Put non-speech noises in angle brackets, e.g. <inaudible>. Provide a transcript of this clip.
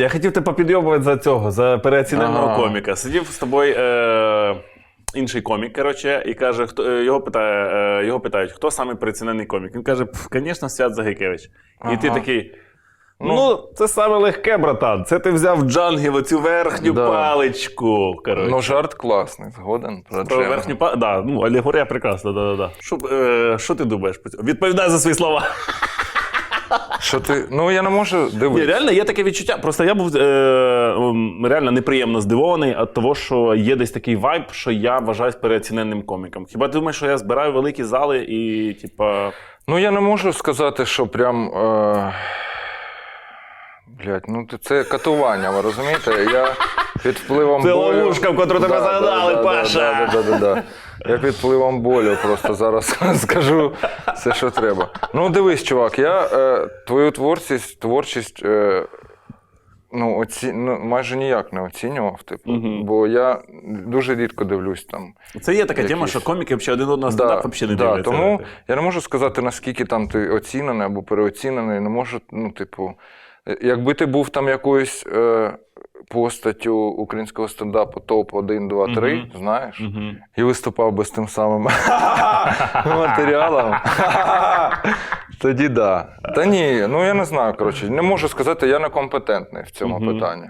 Я хотів тебе попідйобувати за цього, за переоціненого Ага. коміка. Сидів з тобою е, інший комік, коротше, і каже, хто е, його питає, е, його питають, хто самий переоцінений комік. Він каже, «Пф, звісно, Свят Загикевич. І ти Ага. такий. Ну, це саме легке, братан. Це ти взяв джангів оцю верхню Да. паличку. Коротше. Ну, жарт класний, згоден. Про Про Джема. верхню па... да, ну, алегорія прекрасна, да, да, да. Що, е, що ти думаєш? про це? Відповідай за свої слова. Що ти. Ну я не можу Ні, дивитися. реально є таке відчуття. Просто я був е, реально неприємно здивований від того, що є десь такий вайб, що я вважаюсь переоціненним коміком. Хіба ти думаєш, що я збираю великі зали і, типа. Ну я не можу сказати, що прям. Е... Блять, ну це катування, ви розумієте? Я під впливом Це болю... ловушка, в котру тебе загнали, Паша! Да, да, да, да. Я під впливом болю просто зараз <laughs> скажу все, що треба. Ну, дивись, чувак, я е, твою творчість, творчість е, ну, оці... ну, майже ніяк не оцінював, типу, Мгм. бо я дуже рідко дивлюсь там. Це є така тема, Якісь. що коміки взагалі один одного стендап взагалі не да, дивляться. Тому я не можу сказати, наскільки там ти оцінений або переоцінений. Не можу, ну, типу, е, якби ти був там якоюсь е, постаттю українського стендапу топ-1, 2, 3, Мгм. знаєш, Мгм. і виступав би з тим самим <laughs> матеріалом. <laughs> Тоді да. Та ні, ну я не знаю. Коротше, не можу сказати, я некомпетентний в цьому питанні.